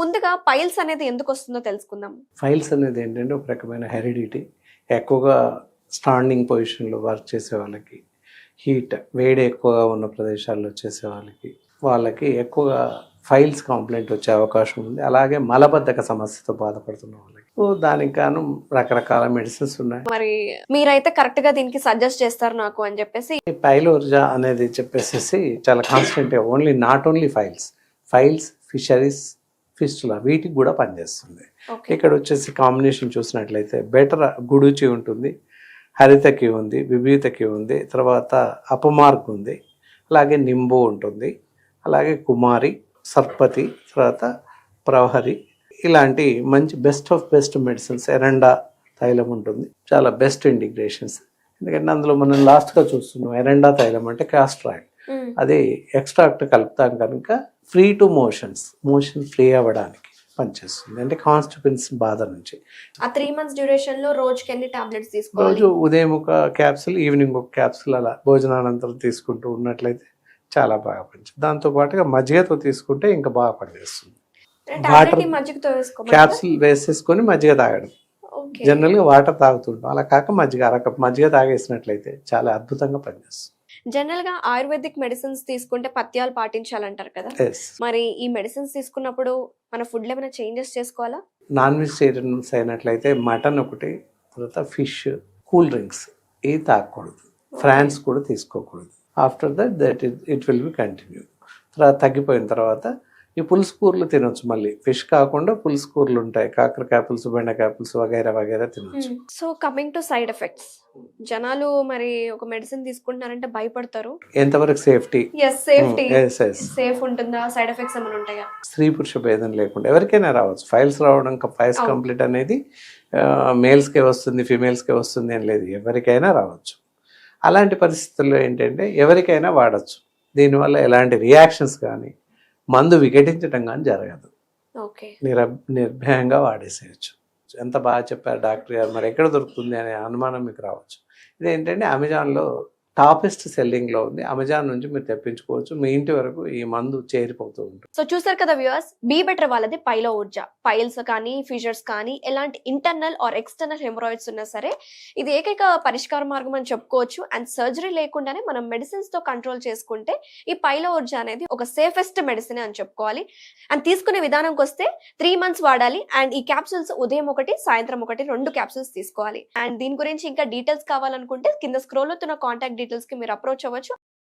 ముందుగా పైల్స్ అనేది ఎందుకు వస్తుందో తెలుసుకుందాం. ఫైల్స్ అనేది ఏంటంటే ఒక రకమైన హెరిడిటీ. ఎక్కువగా స్టాండింగ్ పొజిషన్లో వర్క్ చేసే వాళ్ళకి హీట్ వేడి ఎక్కువగా ఉన్న ప్రదేశాల్లో చేసే వాళ్ళకి వాళ్ళకి ఎక్కువగా ఫైల్స్ కంప్లైంట్ వచ్చే అవకాశం ఉంది. అలాగే మలబద్ధక సమస్యతో బాధపడుతున్న వాళ్ళకి. దానికి గాను రకరకాల మెడిసిన్స్ ఉన్నాయి. మరి మీరైతే కరెక్ట్గా దీనికి సజెస్ట్ చేస్తారు నాకు అని చెప్పేసి పైలోర్జా అనేది చెప్పేసి చాలా constant only not only piles piles fissures fistula వీటికి కూడా పనిచేస్తుంది. ఇక్కడ వచ్చేసి కాంబినేషన్ చూసినట్లయితే బెటర్ గుడుచి ఉంటుంది హరితకి ఉంది విభీతకి ఉంది తర్వాత అపమార్క్ ఉంది అలాగే నింబు ఉంటుంది అలాగే కుమారి సర్పతి తర్వాత ప్రహరి ఇలాంటి మంచి బెస్ట్ ఆఫ్ బెస్ట్ మెడిసిన్స్ ఎరండా తైలం ఉంటుంది. చాలా బెస్ట్ ఇంటిగ్రేషన్స్ ఎందుకంటే అందులో మనం లాస్ట్గా చూస్తున్నాం ఎరండా తైలం అంటే కాస్ట్రాయిల్ మ్మ్. అది ఎక్స్ట్రాక్ట్ కలుపుతాం కనుక free to motions motion free అవ్వడానికి పనిచేస్తుంది. అంటే కాన్స్టిపెన్స్ బాధ నుంచి. ఆ త్రీ మంత్స్ డ్యూరేషన్లో రోజుకి ఎన్ని టాబ్లెట్స్ తీసుకోవాలి? రోజు ఉదయం ఒక క్యాప్సుల్ ఈవినింగ్ ఒక క్యాప్సుల్ అలా భోజనానంతరం తీసుకుంటూ ఉన్నట్లయితే చాలా బాగా పనిచేస్తుంది. దాంతో పాటుగా మజ్జిగతో తీసుకుంటే ఇంకా బాగా పనిచేస్తుంది. వేసుకోవాలి క్యాప్సుల్ వేసేసుకొని మజ్జిగ తాగడం. జనరల్గా వాటర్ తాగుతుంటాం. అలా కాక మజ్జిగ అరకప్ మజ్జిగ తాగేసినట్లయితే చాలా అద్భుతంగా పనిచేస్తుంది. జనరల్గా ఆయుర్వేదిక్ మెడిసిన్స్ తీసుకుంటే పత్యాలు పాటించాలంటారు కదా? మరి ఈ మెడిసిన్స్ తీసుకున్నప్పుడు మన ఫుడ్లో ఏమైనా చేంజెస్ చేసుకోవాలా? నాన్ వెజిటేరియన్స్ అయినట్లయితే మటన్ ఒకటి తర్వాత ఫిష్ కూల్ డ్రింక్స్ ఇవి తాగకూడదు. ఫ్రాన్స్ కూడా తీసుకోకూడదు. After that that it will be continue. తర్వాత తగ్గిపోయిన తర్వాత ఈ పులుసు కూరలు తినొచ్చు మళ్ళీ. ఫిష్ కాకుండా పులుసు కూరలు ఉంటాయి. కాకరకాయ పులుసు బెండకాయ పులుసు వగైరా వగైరా తినొచ్చు. So coming to side effects. జనాలు మరి ఒక మెడిసిన్ తీసుకుంటున్నారంటే భయపడతారు. ఎంతవరకు సేఫ్టీ? సేఫ్టీ సేఫ్ ఉంటుందా? సైడ్ ఎఫెక్ట్స్ ఏమైనా ఉంటాయా? స్త్రీ పురుష భేదం లేకుండా. ఎవరికైనా రావచ్చు. ఫైల్స్ రావడం ఫైల్స్. కంప్లీట్ అనేది మేల్స్కే వస్తుంది ఫిమేల్స్కే వస్తుంది అని లేదు. ఎవరికైనా రావచ్చు. అలాంటి పరిస్థితుల్లో ఏంటంటే ఎవరికైనా వాడచ్చు. దీనివల్ల ఎలాంటి రియాక్షన్స్ కానీ మందు విఘటించడం కానీ జరగదు. ఓకే. నిర నిర్భయంగా వాడేసేయచ్చు. ఎంత బాగా చెప్పారు డాక్టర్ గారు మరి ఎక్కడ దొరుకుతుంది అనే అనుమానం మీకు రావచ్చు. ఇదేంటంటే అమెజాన్లో టాపెస్ట్ సెల్లింగ్లో ఉంది. అమెజాన్ నుంచి మీరు తెప్పించుకోవచ్చు. మీ ఇంటి వరకు ఈ మందు చేరిపోతూ ఉంటుంది. సో చూసారు కదా వ్యూవర్స్ బీ బెటర్ వాళ్ళది పైలో ఊర్జ. పైల్స్ కానీ ఫీచర్స్ కానీ ఎలాంటి ఇంటర్నల్ ఆర్ ఎక్స్టర్నల్ హెమరాయిడ్స్ ఉన్నా సరే ఇది ఏకైక పరిష్కార మార్గం అని చెప్పుకోవచ్చు. అండ్ సర్జరీ లేకుండానే మనం మెడిసిన్స్తో కంట్రోల్ చేసుకుంటే ఈ పైలో ఊర్జ అనేది ఒక సేఫెస్ట్ మెడిసిన్ అని చెప్పుకోవాలి. అండ్ తీసుకునే విధానంకి వస్తే త్రీ మంత్స్ వాడాలి. అండ్ ఈ క్యాప్సూల్స్ ఉదయం ఒకటి సాయంత్రం ఒకటి రెండు క్యాప్సూల్స్ తీసుకోవాలి. అండ్ దీని గురించి ఇంకా డీటెయిల్స్ కావాలనుకుంటే కింద స్క్రోల్ అవుతున్న కాంటాక్ట్ డీటెయిల్స్కి మీరు అప్రోచ్ అవ్వచ్చు.